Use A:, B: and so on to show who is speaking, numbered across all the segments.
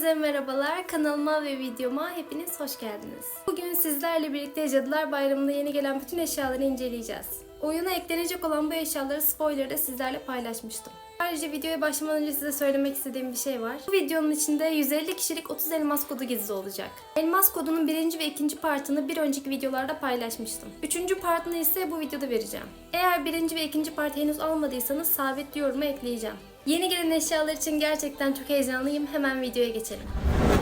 A: Herkese merhabalar. Kanalıma ve videoma hepiniz hoş geldiniz. Bugün sizlerle birlikte Cadılar Bayramı'nda yeni gelen bütün eşyaları inceleyeceğiz. Oyuna eklenecek olan bu eşyaları spoiler'da sizlerle paylaşmıştım. Ayrıca videoya başlamadan önce size söylemek istediğim bir şey var. Bu videonun içinde 150 kişilik 30 elmas kodu gizli olacak. Elmas kodunun birinci ve ikinci partını bir önceki videolarda paylaşmıştım. Üçüncü partını ise bu videoda vereceğim. Eğer birinci ve ikinci parti henüz almadıysanız sabit yoruma ekleyeceğim. Yeni gelen eşyalar için gerçekten çok heyecanlıyım. Hemen videoya geçelim.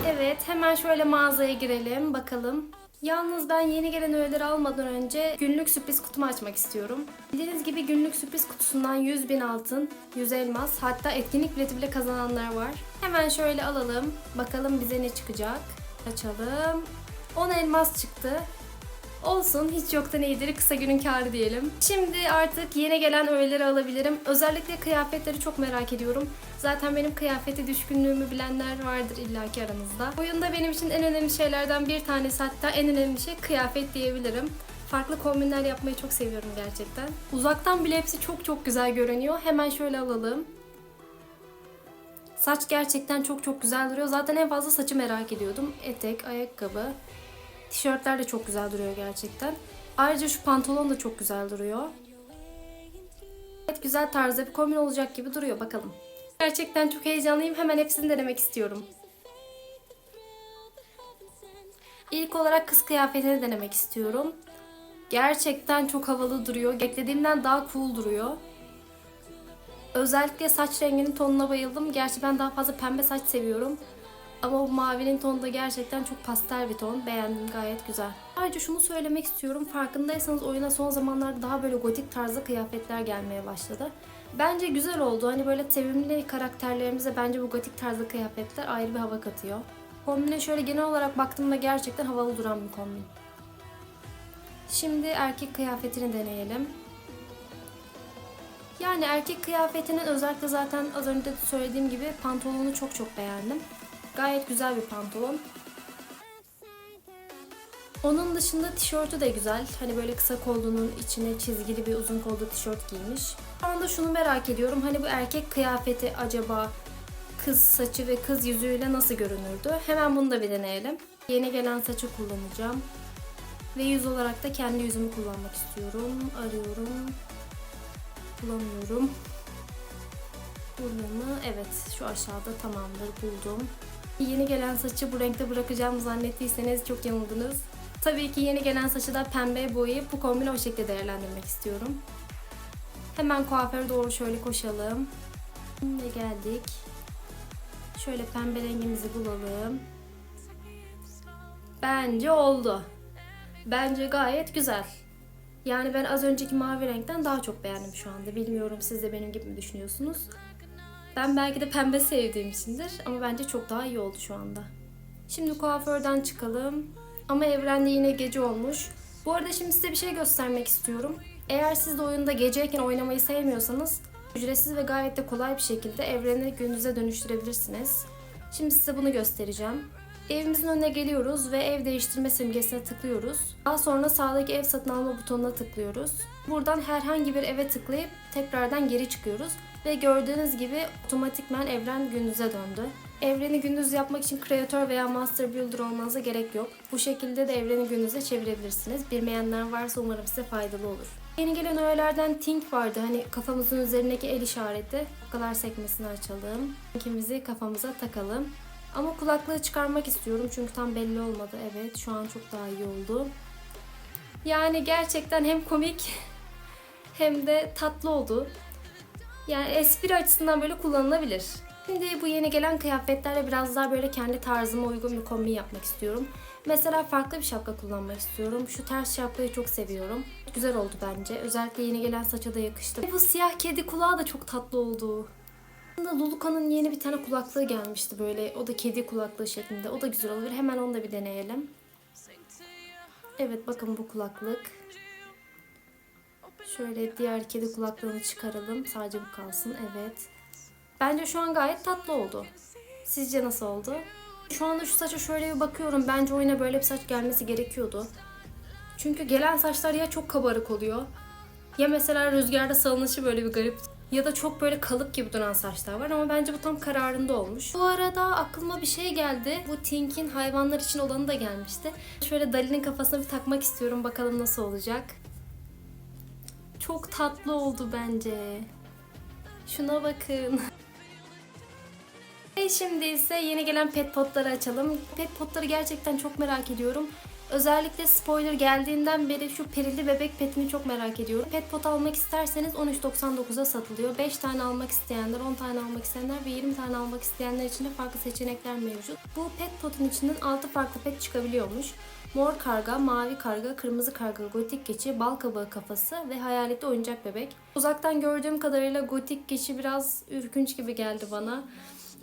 A: Evet, hemen şöyle mağazaya girelim, bakalım. Yalnız ben yeni gelen öğeleri almadan önce günlük sürpriz kutumu açmak istiyorum. Bildiğiniz gibi günlük sürpriz kutusundan 100 bin altın, 100 elmas, hatta etkinlik bileti bile kazananlar var. Hemen şöyle alalım, bakalım bize ne çıkacak. Açalım. 10 elmas çıktı. Olsun hiç yoktan iyidir kısa günün kârı diyelim. Şimdi artık yeni gelen öğeleri alabilirim. Özellikle kıyafetleri çok merak ediyorum. Zaten benim kıyafete düşkünlüğümü bilenler vardır illaki aranızda. Oyunda benim için en önemli şeylerden bir tanesi hatta en önemli şey kıyafet diyebilirim. Farklı kombinler yapmayı çok seviyorum gerçekten. Uzaktan bile hepsi çok çok güzel görünüyor. Hemen şöyle alalım. Saç gerçekten çok çok güzel duruyor. Zaten en fazla saçı merak ediyordum. Etek, ayakkabı, Tişörtler de çok güzel duruyor gerçekten. Ayrıca şu pantolon da çok güzel duruyor. Evet güzel tarzda bir kombin olacak gibi duruyor bakalım. Gerçekten çok heyecanlıyım. Hemen hepsini denemek istiyorum. İlk olarak kız kıyafetini denemek istiyorum. Gerçekten çok havalı duruyor. Beklediğimden daha cool duruyor. Özellikle saç renginin tonuna bayıldım. Gerçi ben daha fazla pembe saç seviyorum. Ama bu mavinin tonu da gerçekten çok pastel bir ton. Beğendim gayet güzel. Ayrıca şunu söylemek istiyorum. Farkındaysanız oyuna son zamanlarda daha böyle gotik tarzda kıyafetler gelmeye başladı. Bence güzel oldu. Hani böyle sevimli karakterlerimize bence bu gotik tarzda kıyafetler ayrı bir hava katıyor. Kombine şöyle genel olarak baktığımda gerçekten havalı duran bir kombin. Şimdi erkek kıyafetini deneyelim. Yani erkek kıyafetinin özellikle zaten az önce de söylediğim gibi pantolonu çok çok beğendim. Gayet güzel bir pantolon. Onun dışında tişörtü de güzel. Hani böyle kısa kollunun içine çizgili bir uzun kollu tişört giymiş. Şu anda şunu merak ediyorum. Hani bu erkek kıyafeti acaba kız saçı ve kız yüzüyle nasıl görünürdü? Hemen bunu da bir deneyelim. Yeni gelen saçı kullanacağım. Ve yüz olarak da kendi yüzümü kullanmak istiyorum. Arıyorum. Bulamıyorum. Burada mı? Evet şu aşağıda tamamdır buldum. Yeni gelen saçı bu renkte bırakacağımı zannettiyseniz çok yanıldınız. Tabii ki yeni gelen saçı da pembe boyayıp bu kombini o şekilde değerlendirmek istiyorum. Hemen kuaföre doğru şöyle koşalım. Ve geldik. Şöyle pembe rengimizi bulalım. Bence oldu. Bence gayet güzel. Yani ben az önceki mavi renkten daha çok beğendim şu anda. Bilmiyorum siz de benim gibi mi düşünüyorsunuz? Ben belki de pembe sevdiğim içindir ama bence çok daha iyi oldu şu anda. Şimdi kuaförden çıkalım. Ama evrende yine gece olmuş. Bu arada şimdi size bir şey göstermek istiyorum. Eğer siz de oyunda geceyken oynamayı sevmiyorsanız ücretsiz ve gayet de kolay bir şekilde evreni gündüze dönüştürebilirsiniz. Şimdi size bunu göstereceğim. Evimizin önüne geliyoruz ve ev değiştirme simgesine tıklıyoruz. Daha sonra sağdaki ev satın alma butonuna tıklıyoruz. Buradan herhangi bir eve tıklayıp tekrardan geri çıkıyoruz. Ve gördüğünüz gibi otomatikman evren gündüze döndü. Evreni gündüz yapmak için kreatör veya master builder olmanıza gerek yok. Bu şekilde de evreni gündüze çevirebilirsiniz. Bilmeyenler varsa umarım size faydalı olur. Yeni gelen öğelerden Think vardı. Hani kafamızın üzerindeki el işareti. Kulaklar sekmesini açalım. Think'imizi kafamıza takalım. Ama kulaklığı çıkarmak istiyorum çünkü tam belli olmadı. Evet şu an çok daha iyi oldu. Yani gerçekten hem komik hem de tatlı oldu. Yani espri açısından böyle kullanılabilir. Şimdi bu yeni gelen kıyafetlerle biraz daha böyle kendi tarzıma uygun bir kombin yapmak istiyorum. Mesela farklı bir şapka kullanmak istiyorum. Şu ters şapkayı çok seviyorum. Güzel oldu bence. Özellikle yeni gelen saça da yakıştı. Bu siyah kedi kulağı da çok tatlı oldu. Aslında Luluka'nın yeni bir tane kulaklığı gelmişti böyle. O da kedi kulaklığı şeklinde. O da güzel olabilir. Hemen onu da bir deneyelim. Evet bakın bu kulaklık. Şöyle diğer kedi kulaklığını çıkaralım. Sadece bu kalsın. Evet. Bence şu an gayet tatlı oldu. Sizce nasıl oldu? Şu anda şu saça şöyle bir bakıyorum. Bence oyuna böyle bir saç gelmesi gerekiyordu. Çünkü gelen saçlar ya çok kabarık oluyor. Ya mesela rüzgarda salınışı böyle bir garip Ya da çok böyle kalıp gibi duran saçlar var ama bence bu tam kararında olmuş. Bu arada aklıma bir şey geldi. Bu Tink'in hayvanlar için olanı da gelmişti. Şöyle Dali'nin kafasına bir takmak istiyorum. Bakalım nasıl olacak. Çok tatlı oldu bence. Şuna bakın. Ve şimdi ise yeni gelen pet potları açalım. Pet potları gerçekten çok merak ediyorum. Özellikle spoiler geldiğinden beri şu perili bebek petini çok merak ediyorum. Pet pot almak isterseniz 13.99'a satılıyor. 5 tane almak isteyenler, 10 tane almak isteyenler ve 20 tane almak isteyenler için de farklı seçenekler mevcut. Bu pet potun içinden 6 farklı pet çıkabiliyormuş. Mor karga, mavi karga, kırmızı karga, gotik keçi, bal kabağı kafası ve hayaletli oyuncak bebek. Uzaktan gördüğüm kadarıyla gotik keçi biraz ürkünç gibi geldi bana.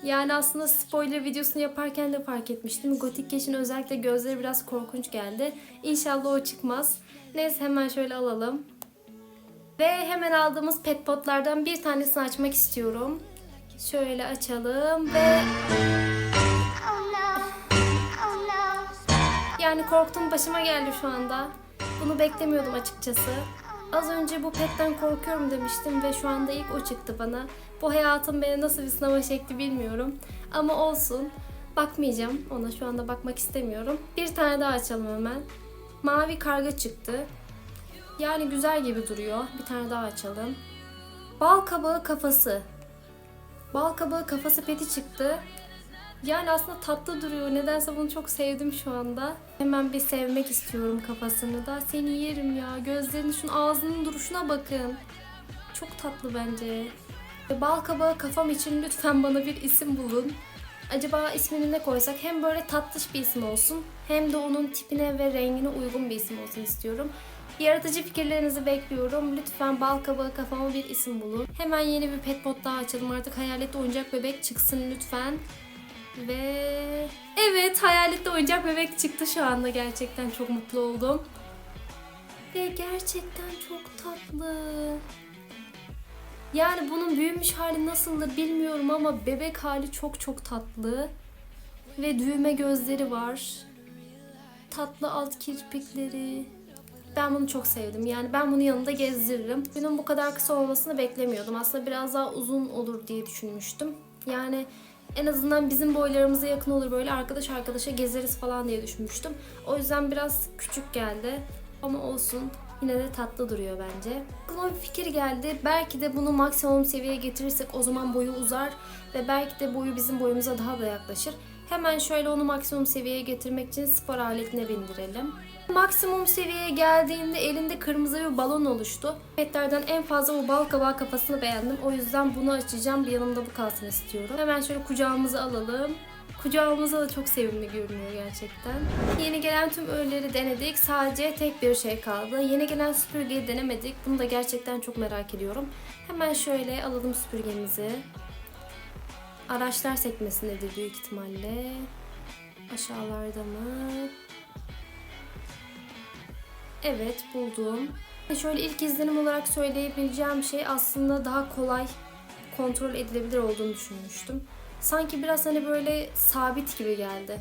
A: Yani aslında spoiler videosunu yaparken de fark etmiştim. Gotik keçinin özellikle gözleri biraz korkunç geldi. İnşallah o çıkmaz. Neyse hemen şöyle alalım. Ve hemen aldığımız pet potlardan bir tanesini açmak istiyorum. Şöyle açalım ve yani korktum başıma geldi şu anda. Bunu beklemiyordum açıkçası. Az önce bu petten korkuyorum demiştim ve şu anda ilk o çıktı bana. Bu hayatım beni nasıl bir sınava çekti bilmiyorum. Ama olsun. Bakmayacağım. Ona şu anda bakmak istemiyorum. Bir tane daha açalım hemen. Mavi karga çıktı. Yani güzel gibi duruyor. Bir tane daha açalım. Bal kabağı kafası. Bal kabağı kafası peti çıktı. Yani aslında tatlı duruyor. Nedense bunu çok sevdim şu anda. Hemen bir sevmek istiyorum kafasını da. Seni yerim ya. Gözlerinin şunun ağzının duruşuna bakın. Çok tatlı bence. Bal kabağı kafam için lütfen bana bir isim bulun. Acaba ismini ne koysak? Hem böyle tatlış bir isim olsun hem de onun tipine ve rengine uygun bir isim olsun istiyorum. Yaratıcı fikirlerinizi bekliyorum. Lütfen bal kabağı kafama bir isim bulun. Hemen yeni bir pet pot daha açalım. Artık hayaletli oyuncak bebek çıksın lütfen. Ve evet hayaletli oyuncak bebek çıktı şu anda gerçekten çok mutlu oldum. Ve gerçekten çok tatlı. Yani bunun büyümüş hali nasıldır bilmiyorum ama bebek hali çok çok tatlı. Ve düğme gözleri var. Tatlı alt kirpikleri. Ben bunu çok sevdim. Yani ben bunu yanında gezdiririm. Bunun bu kadar kısa olmasını beklemiyordum. Aslında biraz daha uzun olur diye düşünmüştüm. Yani en azından bizim boylarımıza yakın olur böyle arkadaş arkadaşa gezeriz falan diye düşünmüştüm. O yüzden biraz küçük geldi. Ama olsun. Yine de tatlı duruyor bence. Aklıma bir fikir geldi. Belki de bunu maksimum seviyeye getirirsek o zaman boyu uzar ve belki de boyu bizim boyumuza daha da yaklaşır. Hemen şöyle onu maksimum seviyeye getirmek için spor aletine bindirelim. Maksimum seviyeye geldiğinde elinde kırmızı bir balon oluştu. Petlerden en fazla bu bal kabağı kafasını beğendim. O yüzden bunu açacağım. Bir yanımda bu kalsın istiyorum. Hemen şöyle kucağımıza alalım. Kucağımıza da çok sevimli görünüyor gerçekten. Yeni gelen tüm öğeleri denedik. Sadece tek bir şey kaldı. Yeni gelen süpürgeyi denemedik. Bunu da gerçekten çok merak ediyorum. Hemen şöyle alalım süpürgemizi. Araçlar sekmesindedir büyük ihtimalle. Aşağılarda mı? Evet buldum. Şöyle ilk izlenim olarak söyleyebileceğim şey aslında daha kolay kontrol edilebilir olduğunu düşünmüştüm. Sanki biraz hani böyle sabit gibi geldi.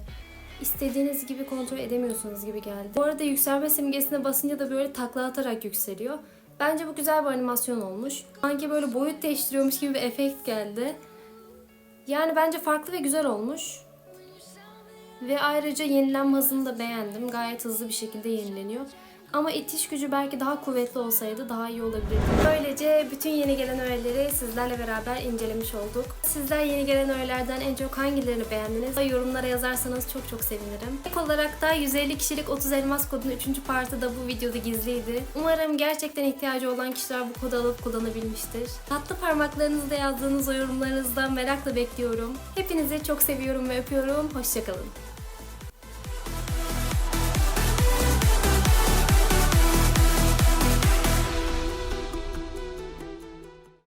A: İstediğiniz gibi kontrol edemiyorsunuz gibi geldi. Bu arada yükselme simgesine basınca da böyle takla atarak yükseliyor. Bence bu güzel bir animasyon olmuş. Sanki böyle boyut değiştiriyormuş gibi bir efekt geldi. Yani bence farklı ve güzel olmuş. Ve ayrıca yenilenme hızını da beğendim. Gayet hızlı bir şekilde yenileniyor. Ama itiş gücü belki daha kuvvetli olsaydı daha iyi olabilirdi. Böylece bütün yeni gelen öğeleri sizlerle beraber incelemiş olduk. Sizler yeni gelen öğelerden en çok hangilerini beğendiniz? Yorumlara yazarsanız çok çok sevinirim. İlk olarak da 150 kişilik 30 elmas kodunun 3. partı da bu videoda gizliydi. Umarım gerçekten ihtiyacı olan kişiler bu kodu alıp kullanabilmiştir. Tatlı parmaklarınızda yazdığınız o yorumlarınızdan merakla bekliyorum. Hepinizi çok seviyorum ve öpüyorum. Hoşçakalın.